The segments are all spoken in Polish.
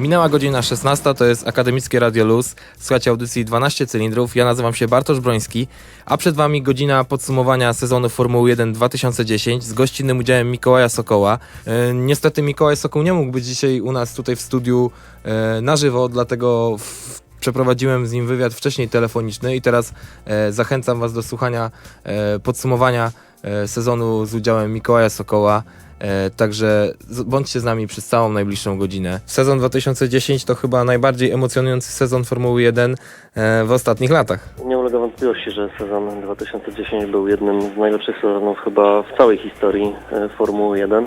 Minęła godzina 16, to jest Akademickie Radio Luz. Słuchajcie audycji 12 cylindrów. Ja nazywam się Bartosz Broński, a przed Wami godzina podsumowania sezonu Formuły 1 2010 z gościnnym udziałem Mikołaja Sokoła. E, niestety Mikołaj Sokół nie mógł być dzisiaj u nas tutaj w studiu e, na żywo, dlatego w, przeprowadziłem z nim wywiad wcześniej telefoniczny i teraz e, zachęcam Was do słuchania e, podsumowania e, sezonu z udziałem Mikołaja Sokoła. E, także bądźcie z nami przez całą najbliższą godzinę. Sezon 2010 to chyba najbardziej emocjonujący sezon Formuły 1 e, w ostatnich latach. Nie ulega wątpliwości, że sezon 2010 był jednym z najlepszych sezonów chyba w całej historii e, Formuły 1.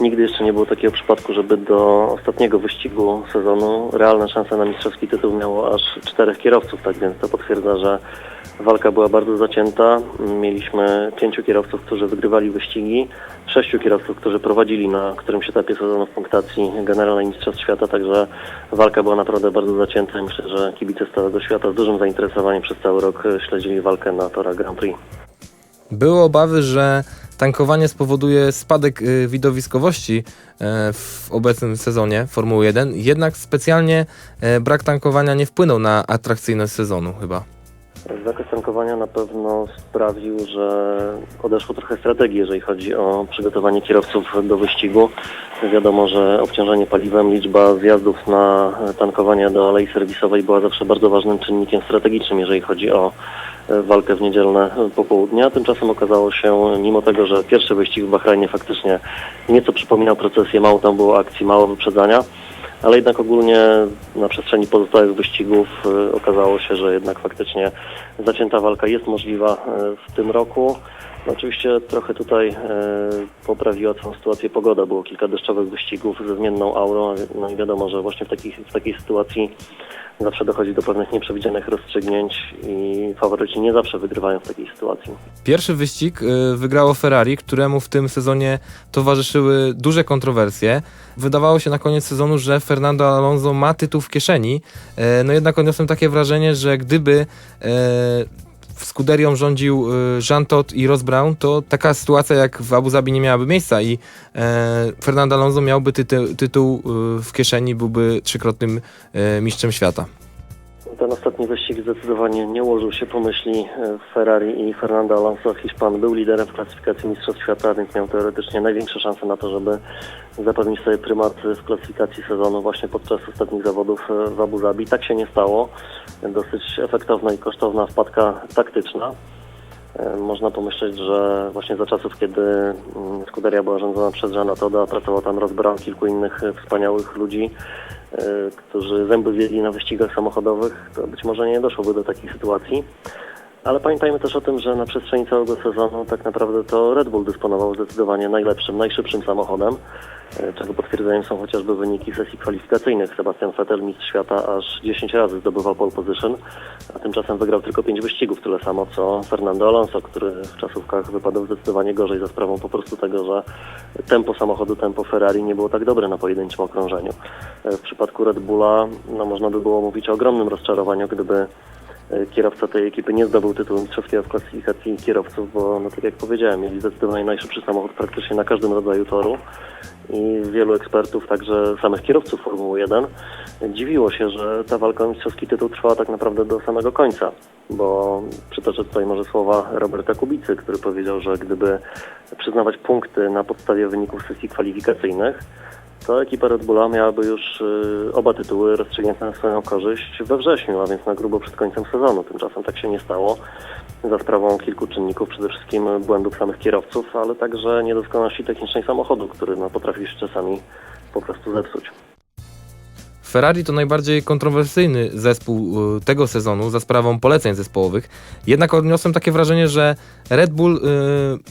Nigdy jeszcze nie było takiego przypadku, żeby do ostatniego wyścigu sezonu realne szanse na mistrzowski tytuł miało aż czterech kierowców, tak więc to potwierdza, że walka była bardzo zacięta. Mieliśmy pięciu kierowców, którzy wygrywali wyścigi, sześciu kierowców, którzy prowadzili na którymś etapie sezonu w punktacji Generalnej Mistrzostw Świata, także walka była naprawdę bardzo zacięta myślę, że kibice z całego świata z dużym zainteresowaniem przez cały rok e, śledzili walkę na torach Grand Prix. Były obawy, że tankowanie spowoduje spadek y, widowiskowości e, w obecnym sezonie Formuły 1, jednak specjalnie e, brak tankowania nie wpłynął na atrakcyjność sezonu chyba. Zakaz tankowania na pewno sprawił, że odeszło trochę strategii, jeżeli chodzi o przygotowanie kierowców do wyścigu. Wiadomo, że obciążenie paliwem, liczba zjazdów na tankowanie do alei serwisowej była zawsze bardzo ważnym czynnikiem strategicznym, jeżeli chodzi o e, walkę w niedzielne popołudnia. Tymczasem okazało się, mimo tego, że pierwszy wyścig w Bahrajnie faktycznie nieco przypominał procesję, mało tam było akcji, mało wyprzedzania, ale jednak ogólnie na przestrzeni pozostałych wyścigów e, okazało się, że jednak faktycznie zacięta walka jest możliwa e, w tym roku. No oczywiście trochę tutaj e, poprawiła całą sytuację pogoda. Było kilka deszczowych wyścigów ze zmienną aurą, no i wiadomo, że właśnie w, takich, w takiej sytuacji zawsze dochodzi do pewnych nieprzewidzianych rozstrzygnięć i faworyci nie zawsze wygrywają w takiej sytuacji. Pierwszy wyścig y, wygrało Ferrari, któremu w tym sezonie towarzyszyły duże kontrowersje. Wydawało się na koniec sezonu, że Fernando Alonso ma tytuł w kieszeni, e, no jednak odniosłem takie wrażenie, że gdyby Scuderią rządził y, Jean Todt i Ross Brown, to taka sytuacja jak w Abu Zabi nie miałaby miejsca i e, Fernando Alonso miałby tytuł y, w kieszeni, byłby trzykrotnym e, mistrzem świata. Ten ostatni wyścig zdecydowanie nie ułożył się po myśli e, Ferrari i Fernando Alonso. Hiszpan był liderem w klasyfikacji Mistrzostw Świata, więc miał teoretycznie największe szanse na to, żeby zapewnić sobie prymat w klasyfikacji sezonu właśnie podczas ostatnich zawodów e, w Abu Zabi. Tak się nie stało. Dosyć efektowna i kosztowna wpadka taktyczna. E, Można pomyśleć, że właśnie za czasów, kiedy mm, Scuderia była rządzona przez Jeana Toda, pracował tam Ross Brown, kilku innych wspaniałych ludzi, którzy zęby wiedli na wyścigach samochodowych, to być może nie doszłoby do takiej sytuacji. Ale pamiętajmy też o tym, że na przestrzeni całego sezonu tak naprawdę to Red Bull dysponował zdecydowanie najlepszym, najszybszym samochodem, e, czego potwierdzeniem są chociażby wyniki sesji kwalifikacyjnych. Sebastian Vettel, mistrz świata, aż 10 razy zdobywał pole position, a tymczasem wygrał tylko 5 wyścigów, tyle samo co Fernando Alonso, który w czasówkach wypadał zdecydowanie gorzej za sprawą po prostu tego, że tempo samochodu, tempo Ferrari nie było tak dobre na pojedynczym okrążeniu. E, W przypadku Red Bulla no, można by było mówić o ogromnym rozczarowaniu, gdyby kierowca tej ekipy nie zdobył tytułu mistrzowskiego w klasyfikacji kierowców, bo no tak jak powiedziałem, mieli zdecydowanie najszybszy samochód praktycznie na każdym rodzaju toru i wielu ekspertów, także samych kierowców Formuły 1 dziwiło się, że ta walka o mistrzowski tytuł trwała tak naprawdę do samego końca, bo przytoczę tutaj może słowa Roberta Kubicy, który powiedział, że gdyby przyznawać punkty na podstawie wyników sesji kwalifikacyjnych, to ekipa Red Bulla miałaby już y, oba tytuły rozstrzygnięte na swoją korzyść we wrześniu, a więc na grubo przed końcem sezonu. Tymczasem tak się nie stało za sprawą kilku czynników, przede wszystkim błędów samych kierowców, ale także niedoskonałości technicznej samochodu, który no, potrafi się czasami po prostu zepsuć. Ferrari to najbardziej kontrowersyjny zespół y, tego sezonu za sprawą poleceń zespołowych. Jednak odniosłem takie wrażenie, że Red Bull, y,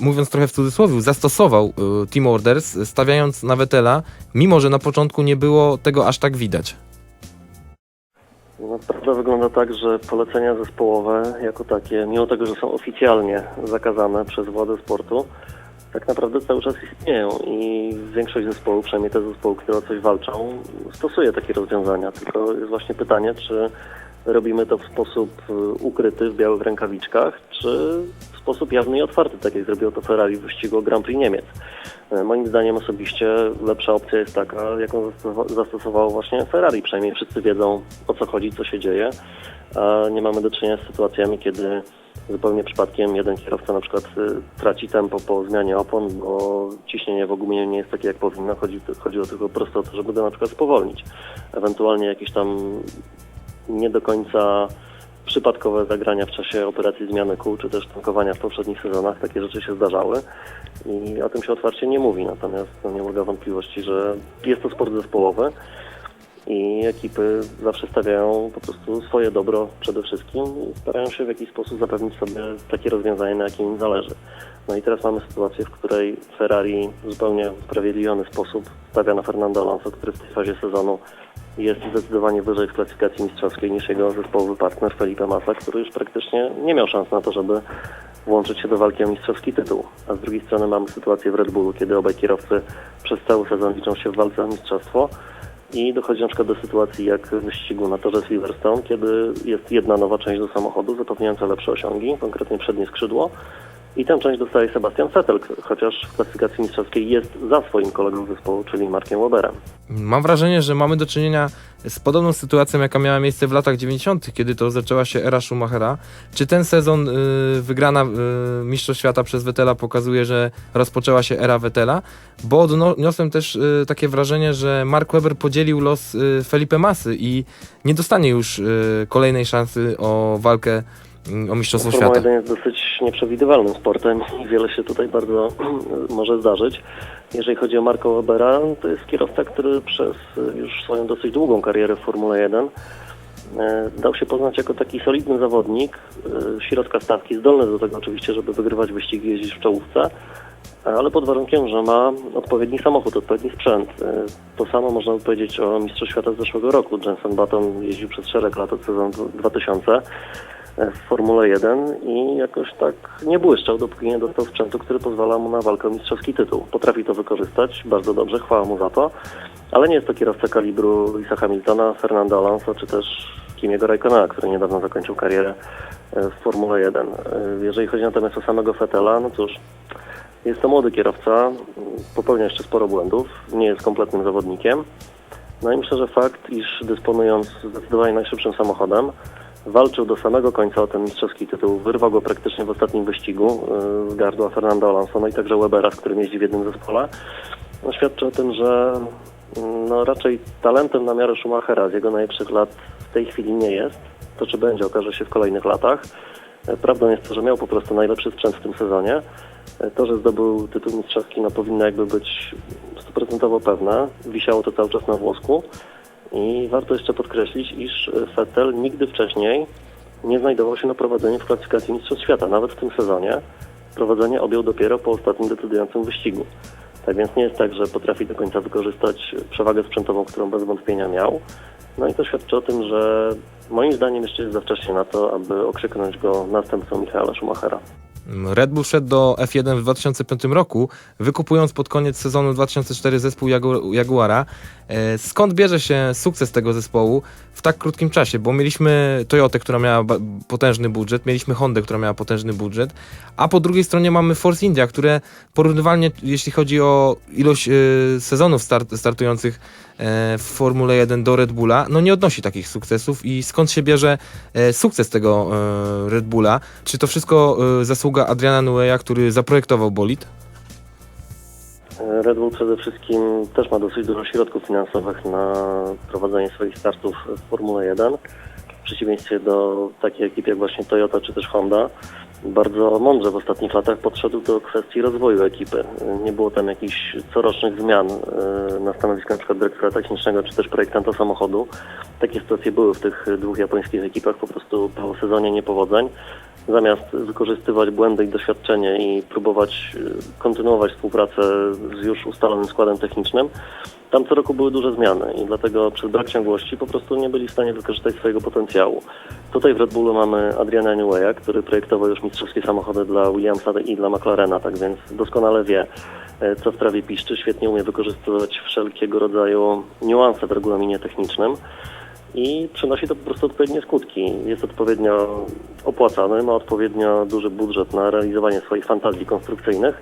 mówiąc trochę w cudzysłowie, zastosował y, Team Orders, stawiając na Vettela, mimo że na początku nie było tego aż tak widać. No, prawda wygląda tak, że polecenia zespołowe jako takie, mimo tego, że są oficjalnie zakazane przez władze sportu, tak naprawdę cały czas istnieją i większość zespołów, przynajmniej te zespoły, które o coś walczą, stosuje takie rozwiązania. Tylko jest właśnie pytanie, czy robimy to w sposób y, ukryty, w białych rękawiczkach, czy w sposób jawny i otwarty, tak jak zrobiło to Ferrari w wyścigu Grand Prix Niemiec. E, Moim zdaniem osobiście lepsza opcja jest taka, jaką zastosowa- zastosowało właśnie Ferrari. Przynajmniej wszyscy wiedzą o co chodzi, co się dzieje, a nie mamy do czynienia z sytuacjami, kiedy zupełnie przypadkiem jeden kierowca na przykład y, traci tempo po zmianie opon, bo ciśnienie w guminie nie jest takie jak powinno. Chodzi, chodziło tylko po prostu o to, żeby go na przykład spowolnić. Ewentualnie jakieś tam nie do końca przypadkowe zagrania w czasie operacji zmiany kół, czy też tankowania w poprzednich sezonach. Takie rzeczy się zdarzały i o tym się otwarcie nie mówi. Natomiast no, nie ulega wątpliwości, że jest to sport zespołowy i ekipy zawsze stawiają po prostu swoje dobro przede wszystkim i starają się w jakiś sposób zapewnić sobie takie rozwiązanie, na jakim im zależy. No i teraz mamy sytuację, w której Ferrari w zupełnie usprawiedliwiony sposób stawia na Fernando Alonso, który w tej fazie sezonu jest zdecydowanie wyżej w klasyfikacji mistrzowskiej niż jego zespołowy partner Felipe Massa, który już praktycznie nie miał szans na to, żeby włączyć się do walki o mistrzowski tytuł. A z drugiej strony mamy sytuację w Red Bullu, kiedy obaj kierowcy przez cały sezon liczą się w walce o mistrzostwo i dochodzi na przykład do sytuacji jak w wyścigu na torze Silverstone, kiedy jest jedna nowa część do samochodu zapewniająca lepsze osiągi, konkretnie przednie skrzydło i tę część dostaje Sebastian Vettel, chociaż w klasyfikacji mistrzowskiej jest za swoim kolegą zespołu, czyli Markiem Weberem. Mam wrażenie, że mamy do czynienia z podobną sytuacją, jaka miała miejsce w latach 90., kiedy to zaczęła się era Schumachera. Czy ten sezon y, wygrana y, Mistrzostw Świata przez Vettela pokazuje, że rozpoczęła się era Vettela? Bo odniosłem też y, takie wrażenie, że Mark Webber podzielił los y, Felipe Masy i nie dostanie już y, kolejnej szansy o walkę o Mistrzostwo Formuła Świata. 1 jest dosyć nieprzewidywalnym sportem i wiele się tutaj bardzo może zdarzyć. Jeżeli chodzi o Marka Webera, to jest kierowca, który przez już swoją dosyć długą karierę w Formule 1 e, dał się poznać jako taki solidny zawodnik, e, środka stawki, zdolny do tego oczywiście, żeby wygrywać wyścigi, jeździć w czołówce, ale pod warunkiem, że ma odpowiedni samochód, odpowiedni sprzęt. E, To samo można by powiedzieć o Mistrzu Świata z zeszłego roku. Jenson Button jeździł przez szereg lat od sezonu 2000 w Formule 1 i jakoś tak nie błyszczał, dopóki nie dostał sprzętu, który pozwala mu na walkę o mistrzowski tytuł. Potrafi to wykorzystać, bardzo dobrze, chwała mu za to, ale nie jest to kierowca kalibru Lisa Hamiltona, Fernando Alonso czy też Kimiego Raikkonena, który niedawno zakończył karierę e, w Formule 1. E, Jeżeli chodzi natomiast o samego Fettela, no cóż, jest to młody kierowca, popełnia jeszcze sporo błędów, nie jest kompletnym zawodnikiem. No i myślę, że fakt, iż dysponując zdecydowanie najszybszym samochodem, walczył do samego końca o ten mistrzowski tytuł, wyrwał go praktycznie w ostatnim wyścigu yy, z gardła Fernando Alonso, no i także Webera, z którym jeździ w jednym zespole, no, świadczy o tym, że mm, no, raczej talentem na miarę Schumachera z jego najlepszych lat w tej chwili nie jest. To czy będzie, okaże się w kolejnych latach. E, Prawdą jest to, że miał po prostu najlepszy sprzęt w tym sezonie. E, To, że zdobył tytuł mistrzowski, no powinno jakby być stuprocentowo pewne. Wisiało to cały czas na włosku. I warto jeszcze podkreślić, iż Vettel nigdy wcześniej nie znajdował się na prowadzeniu w klasyfikacji Mistrzostw Świata. Nawet w tym sezonie prowadzenie objął dopiero po ostatnim decydującym wyścigu. Tak więc nie jest tak, że potrafi do końca wykorzystać przewagę sprzętową, którą bez wątpienia miał. No i to świadczy o tym, że moim zdaniem jeszcze jest za wcześnie na to, aby okrzyknąć go następcą Michaela Schumachera. Red Bull szedł do F1 w 2005 roku, wykupując pod koniec sezonu 2004 zespół Jagu Jaguara. E, Skąd bierze się sukces tego zespołu w tak krótkim czasie? Bo mieliśmy Toyotę, która miała potężny budżet, mieliśmy Hondę, która miała potężny budżet, a po drugiej stronie mamy Force India, które porównywalnie, jeśli chodzi o ilość e, sezonów start, startujących w Formule 1 do Red Bulla, no nie odnosi takich sukcesów i skąd się bierze e, sukces tego e, Red Bulla? Czy to wszystko e, zasługa Adriana Nueya, który zaprojektował bolid? Red Bull przede wszystkim też ma dosyć dużo środków finansowych na prowadzenie swoich startów w Formule 1. W przeciwieństwie do takiej ekip jak właśnie Toyota czy też Honda, bardzo mądrze w ostatnich latach podszedł do kwestii rozwoju ekipy. Nie było tam jakichś corocznych zmian e, na stanowisku np. dyrektora technicznego czy też projektanta samochodu. Takie sytuacje były w tych dwóch japońskich ekipach, po prostu po sezonie niepowodzeń. Zamiast wykorzystywać błędy i doświadczenie i próbować e, kontynuować współpracę z już ustalonym składem technicznym, tam co roku były duże zmiany i dlatego przez brak ciągłości po prostu nie byli w stanie wykorzystać swojego potencjału. Tutaj w Red Bullu mamy Adriana Neweya, który projektował już mistrzowskie samochody dla Williamsa i dla McLarena, tak więc doskonale wie, e, co w trawie piszczy, świetnie umie wykorzystywać wszelkiego rodzaju niuanse w regulaminie technicznym. i przynosi to po prostu odpowiednie skutki. Jest odpowiednio opłacany, ma odpowiednio duży budżet na realizowanie swoich fantazji konstrukcyjnych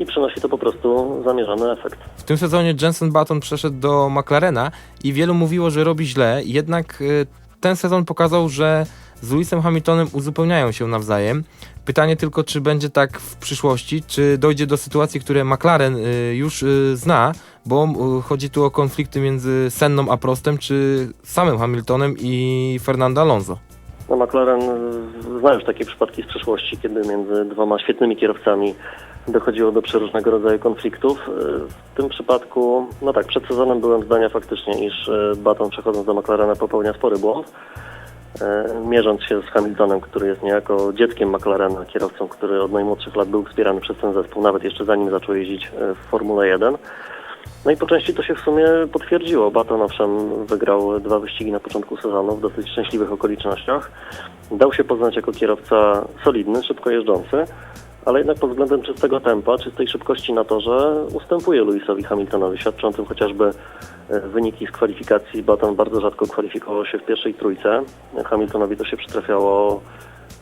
i przynosi to po prostu zamierzony efekt. W tym sezonie Jenson Button przeszedł do McLarena i wielu mówiło, że robi źle, jednak y, ten sezon pokazał, że z Lewisem Hamiltonem uzupełniają się nawzajem. Pytanie tylko, czy będzie tak w przyszłości, czy dojdzie do sytuacji, które McLaren y, już y, zna, bo y, chodzi tu o konflikty między Senną a Prostem, czy samym Hamiltonem i Fernando Alonso. No McLaren zna już takie przypadki z przeszłości, kiedy między dwoma świetnymi kierowcami dochodziło do przeróżnego rodzaju konfliktów. Y, W tym przypadku, no tak, przed sezonem byłem zdania faktycznie, iż y, Baton przechodząc do McLarena popełnia spory błąd. y, Mierząc się z Hamiltonem, który jest niejako dzieckiem McLarena, kierowcą, który od najmłodszych lat był wspierany przez ten zespół, nawet jeszcze zanim zaczął jeździć w Formule 1. No i po części to się w sumie potwierdziło. Baton owszem wygrał dwa wyścigi na początku sezonu w dosyć szczęśliwych okolicznościach. Dał się poznać jako kierowca solidny, szybko jeżdżący, ale jednak pod względem czystego tempa, czystej szybkości na torze ustępuje Lewisowi Hamiltonowi, świadczącym chociażby e, wyniki z kwalifikacji. Baton bardzo rzadko kwalifikował się w pierwszej trójce. Hamiltonowi to się przytrafiało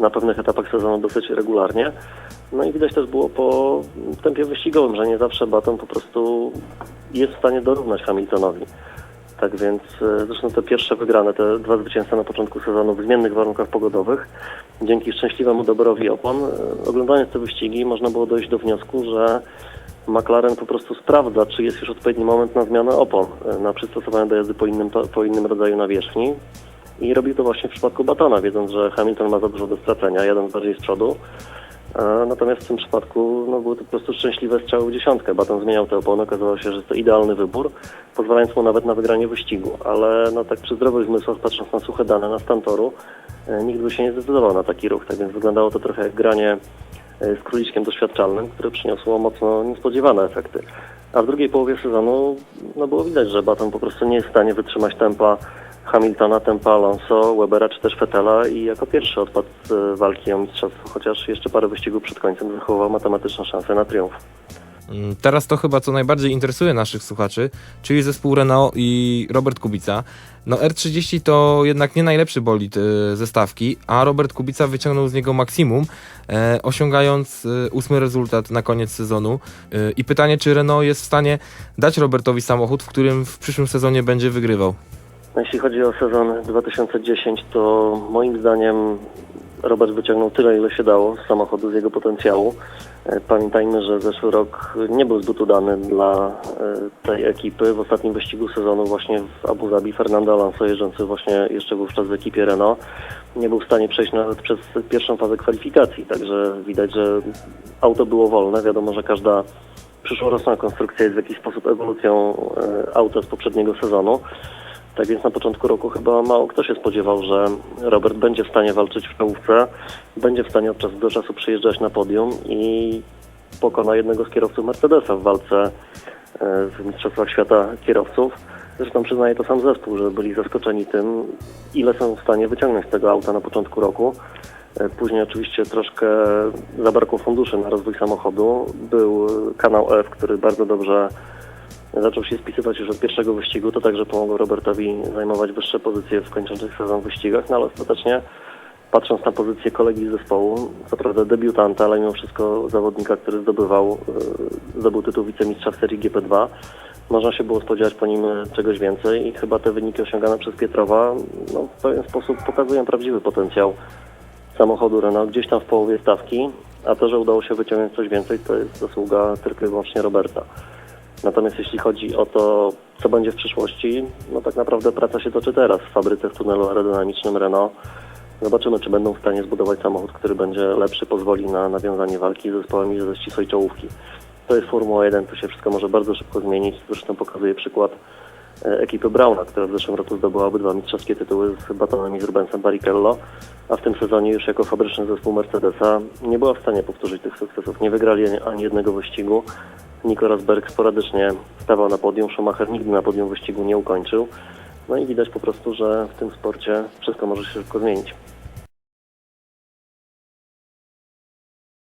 na pewnych etapach sezonu dosyć regularnie. No i widać też było po tempie wyścigowym, że nie zawsze Baton po prostu jest w stanie dorównać Hamiltonowi. Tak więc e, zresztą te pierwsze wygrane, te dwa zwycięstwa na początku sezonu w zmiennych warunkach pogodowych, dzięki szczęśliwemu doborowi opon, e, oglądając te wyścigi można było dojść do wniosku, że McLaren po prostu sprawdza, czy jest już odpowiedni moment na zmianę opon, e, na przystosowanie do jazdy po innym, po innym rodzaju nawierzchni. I robił to właśnie w przypadku Batona, wiedząc, że Hamilton ma za dużo do stracenia, jeden bardziej z przodu. Natomiast w tym przypadku no, były to po prostu szczęśliwe strzały w dziesiątkę. Baton zmieniał te opony, okazało się, że jest to idealny wybór, pozwalając mu nawet na wygranie wyścigu. Ale no, tak przy zdrowych zmysłach, patrząc na suche dane, na stan toru, e, nikt by się nie zdecydował na taki ruch. Tak więc wyglądało to trochę jak granie e, z króliczkiem doświadczalnym, które przyniosło mocno niespodziewane efekty. A w drugiej połowie sezonu no, było widać, że Baton po prostu nie jest w stanie wytrzymać tempa Hamiltona, tempa Alonso, Webera czy też Fettela i jako pierwszy odpadł z e, walki o mistrzostwo, chociaż jeszcze parę wyścigów przed końcem zachował matematyczne szanse na triumf. Mm, Teraz to chyba co najbardziej interesuje naszych słuchaczy, czyli zespół Renault i Robert Kubica. No R30 to jednak nie najlepszy bolid y, ze stawki, a Robert Kubica wyciągnął z niego maksimum, e, osiągając y, ósmy rezultat na koniec sezonu. Y, I pytanie, czy Renault jest w stanie dać Robertowi samochód, w którym w przyszłym sezonie będzie wygrywał? Jeśli chodzi o sezon 2010, to moim zdaniem Robert wyciągnął tyle, ile się dało z samochodu, z jego potencjału. E, Pamiętajmy, że zeszły rok nie był zbyt udany dla e, tej ekipy. W ostatnim wyścigu sezonu właśnie w Abu Zabi Fernando Alonso, jeżdżący właśnie jeszcze wówczas w ekipie Renault, nie był w stanie przejść nawet przez pierwszą fazę kwalifikacji. Także widać, że auto było wolne. Wiadomo, że każda przyszłoroczna konstrukcja jest w jakiś sposób ewolucją e, auta z poprzedniego sezonu. Tak więc na początku roku chyba mało kto się spodziewał, że Robert będzie w stanie walczyć w czołówce, będzie w stanie od czasu do czasu przyjeżdżać na podium i pokona jednego z kierowców Mercedesa w walce e, w Mistrzostwach Świata Kierowców. Zresztą przyznaje to sam zespół, że byli zaskoczeni tym, ile są w stanie wyciągnąć z tego auta na początku roku. E, Później oczywiście troszkę zabrakło funduszy na rozwój samochodu. Był kanał F, który bardzo dobrze zaczął się spisywać już od pierwszego wyścigu. To także pomogło Robertowi zajmować wyższe pozycje w kończących sezon wyścigach, no ale ostatecznie patrząc na pozycję kolegi z zespołu, co prawda debiutanta, ale mimo wszystko zawodnika, który zdobywał, e, zdobył tytuł wicemistrza w serii GP2, można się było spodziewać po nim e, czegoś więcej i chyba te wyniki osiągane przez Pietrowa no, w pewien sposób pokazują prawdziwy potencjał samochodu Renault gdzieś tam w połowie stawki, a to, że udało się wyciągnąć coś więcej, to jest zasługa tylko i wyłącznie Roberta. Natomiast jeśli chodzi o to, co będzie w przyszłości, no tak naprawdę praca się toczy teraz w fabryce w tunelu aerodynamicznym Renault. Zobaczymy, czy będą w stanie zbudować samochód, który będzie lepszy, pozwoli na nawiązanie walki z zespołami ze ścisłej czołówki. To jest Formuła 1, tu się wszystko może bardzo szybko zmienić. Zresztą pokazuje przykład e, ekipy Brauna, która w zeszłym roku zdobyła obydwa mistrzowskie tytuły z Batonem i z Rubensem Barrichello, a w tym sezonie już jako fabryczny zespół Mercedesa nie była w stanie powtórzyć tych sukcesów. Nie wygrali ani jednego wyścigu. Nico Rosberg sporadycznie stawał na podium, Schumacher nigdy na podium wyścigu nie ukończył. No i widać po prostu, że w tym sporcie wszystko może się szybko zmienić.